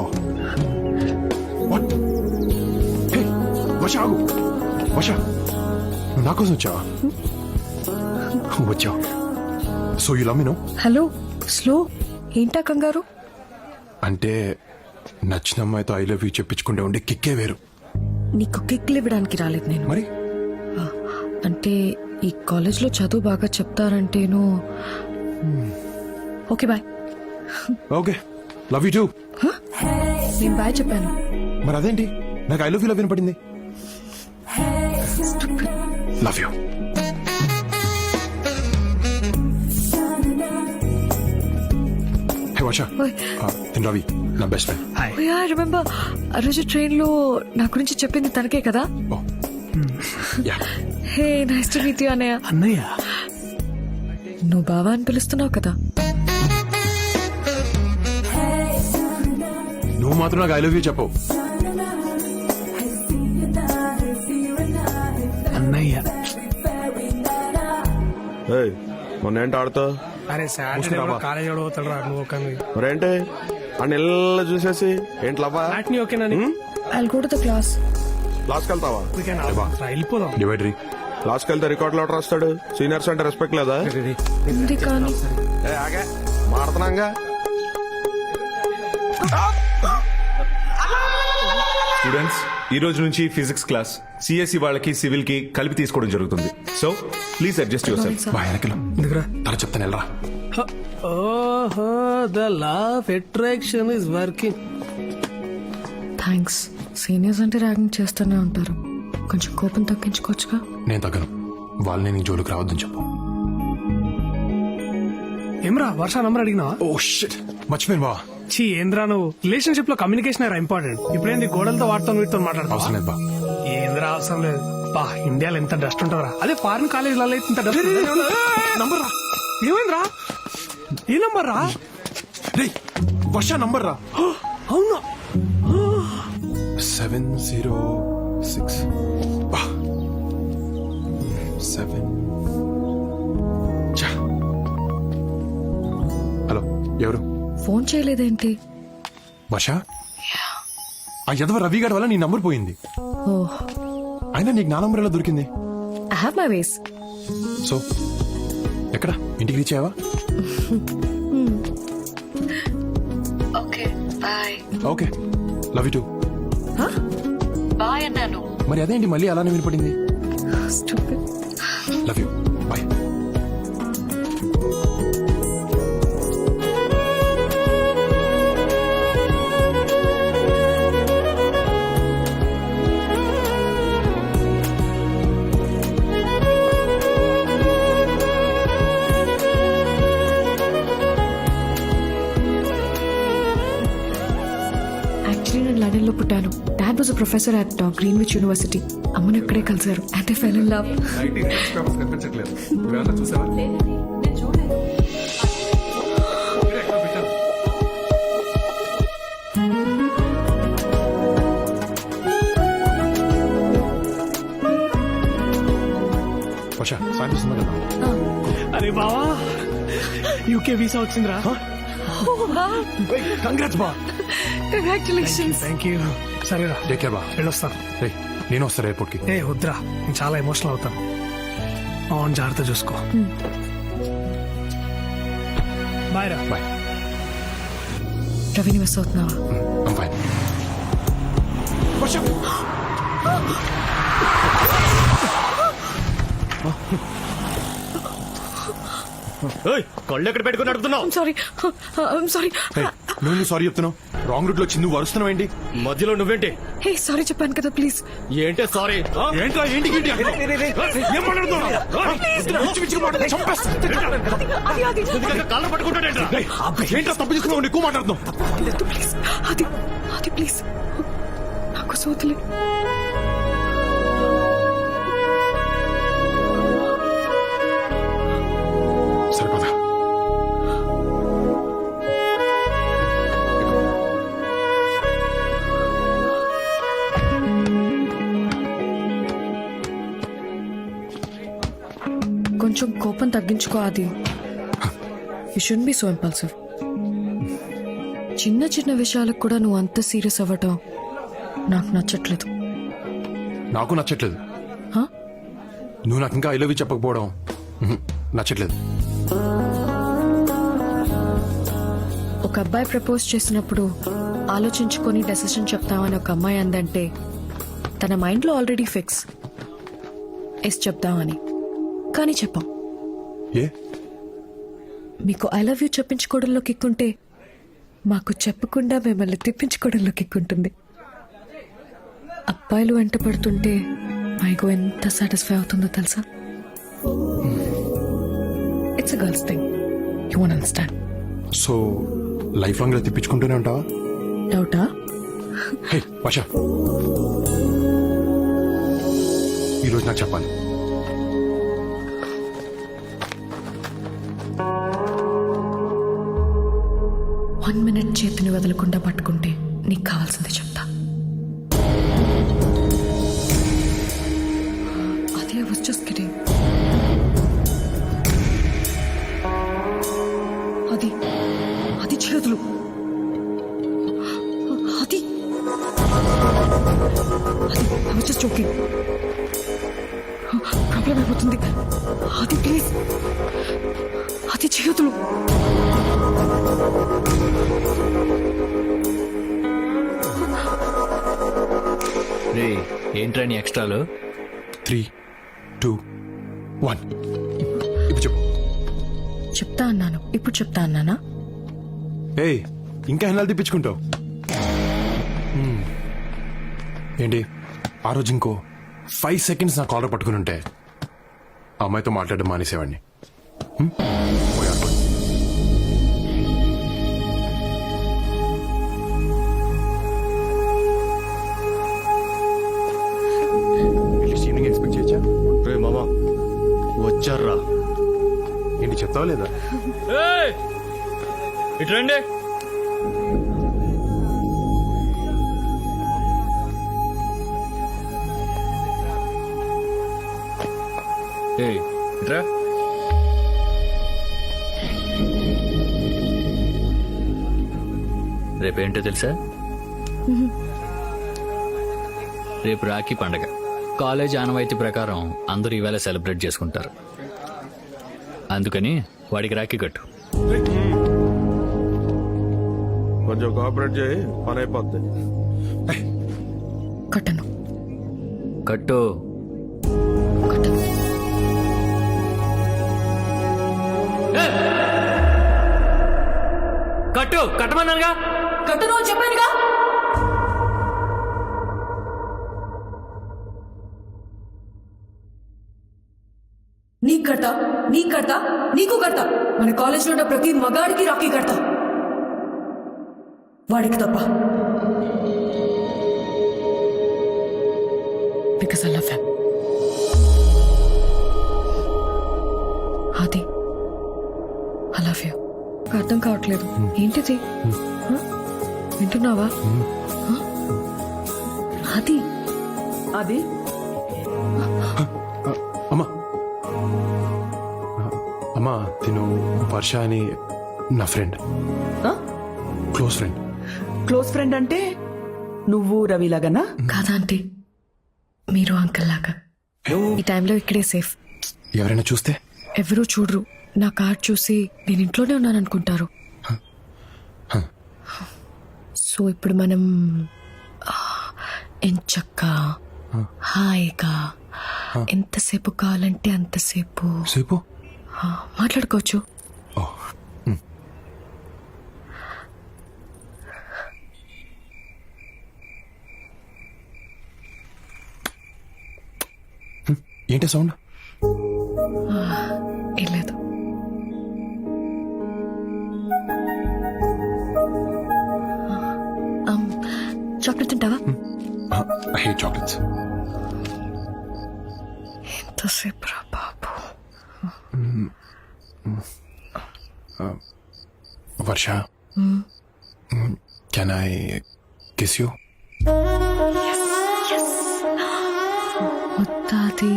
ఓ what హే వర్ష ఆగు. వర్ష నువ్వు నా కోసం వచ్చావా? వచ్చావు? So you love me no hello slow ఏంటా కంగారు? అంటే నచ్చిన అమ్మాయితో ఐ లవ్ యూ చెప్పించుకుంటే ఉండే కిక్కే వేరు. నీకు కిక్లు ఇవ్వడానికి రాలేదు నేను. మరి? అంటే ఈ కాలేజ్లో చదువు బాగా చెప్తారంటేను. Okay bye. Okay love you too నేను బాయ్ చెప్పాను. మరి అదేంటి? నాకు ఐ లవ్ యూ లవ్ వినపడింది. Love you Varsha Ravi. నా బెస్ట్ ఫ్రెండ్ యా రిమెంబర్ ఆ రోజు ట్రైన్లో నా గురించి చెప్పింది తనకే కదా? Hey nice to meet you అన్నయ్య. అన్నయ్య. నువ్వు బావా అని పిలుస్తున్నావు కదా? నువ్వు మాత్రం నాకు ఐ లవ్ యూ చెప్పవు. అన్నయ్య. ఏయ్ మొన్న ఏంటి ఆడుతావు అరే సాటర్డే కాలేజ్ కూడా పోతాడు రా నువ్వు మరేంటి? ఆ నెల చూసేసి ఏంటి లవ్వా? వాటిని ఓకేనా I'll go to the class లాస్కి వెళ్తావా? వెళ్ళిపోదాం. డివైడరీ లాస్కి వెళ్తే రికార్డ్ లెటర్ రాస్తాడు సీనియర్స్ అంటే రెస్పెక్ట్ లేదా? ఉంది కానీ. ఏ ఆగే. మాడుతున్నాగా స్టూడెంట్స్ ఈ రోజు నుంచి ఫిజిక్స్ క్లాస్ సిఎస్సి వాళ్ళకి సివిల్కి కలిపి తీసుకోవడం జరుగుతుంది. So please adjust yourself బా వెనకలు తన చెప్తాను వెళ్ళరా. ఓహో the law of attraction is working. Thanks seniors అంటే ర్యాగింగ్ చేస్తూనే ఉంటారు. కొంచెం కోపం తగ్గించుకోవచ్చుగా? నేను తగ్గను. వాళ్ళని నీ జోలికి రావద్దని చెప్పు. ఏమ్రా వర్ష నంబర్ అడిగినావా? ఓ షిట్ మర్చిపోయాను బా చీ ఏంద్రా నువ్వు? రిలేషన్షిప్లో కమ్యూనికేషన్ ఇంపార్టెంట్ ఇప్పుడేంది? గోడలతో వాటితో వీటితో మాట్లాడతావా. అవసరం లేదు బా. ఏంద్రా అవసరం లేదు? బా ఇండియాలో ఎంత డస్ట్ ఉంటుందిరా. అదే ఫారిన్ కాలేజీలలో ఇంత డస్ట్ నంబర్ రా. ఏమైందిరా? ఏ నంబర్ రా. రే వర్ష నంబర్ రా. అవునా. సెవెన్ జీరో సిక్స్ బా. సెవెన్ హలో ఎవరు? ఫోన్ చేయలేదేంటి? వర్ష ఆ యదవ రవి గారి వల్ల నీ నంబర్ పోయింది. ఓ అయినా నీకు నా నంబర్ ఎలా దొరికింది? I have my ways so ఎక్కడ? ఇంటికి రీచ్ అయ్యావా? Okay bye okay love you too bye అన్నాను. మరి అదేంటి మళ్ళీ అలానే వినపడింది? Love you dad was professor at Greenwich University అమ్మను ఇక్కడే కలిసారు and fell in love Varsha సాయంత్రం వస్తుందా కదా? అరే బావా యూకే వీసా వచ్చిందిరా. కంగ్రాట్స్ బా కంగ్రాచులేషన్స్ థ్యాంక్ యూ సరేరా. టేక్ కేర్ బా వెళ్ళొస్తాను. రే నేను వస్తాను ఎయిర్పోర్ట్కి ఏ వద్దురా. నేను చాలా ఎమోషనల్ అవుతాను. అవును జాగ్రత్త చూసుకో. బాయ్ రా. బాయ్ రవిని మిస్ అవుతున్నావా? I'm fine. వర్ష కళ్ళు ఎక్కడ పెట్టుకుని అడుగుతున్నావు సారీ సారీ నువ్వు సారీ చెప్తున్నావు? రాంగ్ రూట్లో వచ్చి నువ్వు వరుస్తున్నావు ఏంటి? మధ్యలో నువ్వేంటి? హే సారీ చెప్పాను కదా ప్లీజ్. ఏంటే సారీ? ఏంట్రా ఏంటి ఏంటి ఏం మాట్లాడుతున్నావు? కాళ్ళు పట్టుకుంటాడేంట్రా రేయ్, ఏంట్రా తప్పు చేసుకున్నావు ఎక్కువ మాట్లాడుతున్నావు. ప్లీజ్. అది అది ప్లీజ్. నాకు సోతులే. కొంచెం కోపం తగ్గించుకో అది you should be so impulsive చిన్న చిన్న విషయాలకు కూడా నువ్వు అంత సీరియస్ అవ్వటం నాకు నచ్చట్లేదు. నాకు నచ్చట్లేదు? నువ్వు నాకు ఇంకా ఐ లవ్ యూ చెప్పకపోవడం నచ్చట్లేదు. ఒక అబ్బాయి ప్రపోజ్ చేసినప్పుడు ఆలోచించుకొని డెసిషన్ చెప్తామని ఒక అమ్మాయి అందంటే తన మైండ్లో ఆల్రెడీ ఫిక్స్ ఎస్ చెప్దామని కానీ చెప్పాం. ఏ? మీకు ఐ లవ్ యూ చెప్పించుకోవడంలో కిక్కుంటే మాకు చెప్పకుండా మిమ్మల్ని తిప్పించుకోవడంలో కిక్కుంటుంది. అబ్బాయిలు వెంట పడుతుంటే మైగో ఎంత సాటిస్ఫై అవుతుందో తెలుసా? It's girls thing you won't understand so life long తిప్పించుకుంటూనే ఉంటావా? డౌటా హే ఈరోజు నాకు చెప్పాలి. వన్ మినిట్ చేతిని వదలకుండా పట్టుకుంటే నీకు కావాల్సింది చెప్తా. అదే వాజ్ జస్ట్ అది అది చేతులు. అది. అది జస్ట్ జోకింగ్ ప్రాబ్లం అయిపోతుంది అది ప్లీజ్ అది చేతులు. రే ఏంట్రా నీ ఎక్స్ట్రాలు? Three two one. ఇప్పుడు చెప్పు. చెప్తా అన్నాను. ఇప్పుడు చెప్తా అన్నానా? ఏయ్ ఇంకా ఎన్నాళ్ళు తిప్పించుకుంటావు. ఏంటి? ఆ రోజు ఇంకో ఫైవ్ సెకండ్స్ నా కాలర్ పట్టుకుని ఉంటే ఆ అమ్మాయితో మాట్లాడడం మానేసేవాడిని. రే మామా. వచ్చారా? ఏంటి చెప్తావా లేదా? ఇటు రండి. ఏయ్, ఇట్రా రేపేంటో తెలుసా? రేపు రాఖీ పండగ. కాలేజ్ ఆనవాయితీ ప్రకారం అందరూ ఈవేళ సెలబ్రేట్ చేసుకుంటారు. అందుకని వాడికి రాఖీ కట్టు. కొంచెం కోఆపరేట్ చేయి పని అయిపోద్ది. కట్టను. కట్టు. కట్టు కట్టమన్నానుగా? కట్టను అని చెప్పానుగా? నీకు కడతా నీకు కడతా నీకు కడతా మన కాలేజ్లో ఉన్న ప్రతి మగాడికి రాఖీ కడతా వాడికి తప్ప. బికాస్ ఐ లవ్ హెమ్ అది ఐ లవ్ యూ అర్థం కావట్లేదు. ఏంటిది? హ? వింటున్నావా? అది. అది? అమ్మా. అమ్మా తిను. వర్ష అని నా friend. Close friend. Close friend అంటే నువ్వు రవిలాగనా కాదా ఆంటీ? మీరు అంకల్ లాగా. ఈ టైంలో ఇక్కడే సేఫ్. ఎవరైనా చూస్తే? ఎవరూ చూడరు. నా కార్డ్ చూసి నేను ఇంట్లోనే ఉన్నాను అనుకుంటారు సో ఇప్పుడు మనం ఎంచక్క హాయిగా ఎంతసేపు కావాలంటే అంతసేపు. సేపు? మాట్లాడుకోవచ్చు. ఏంటి సౌండ్? హేట్ చాక్లెట్స్ ఎంతసేపు రా బాబు Varsha can I kiss you ముత్తాది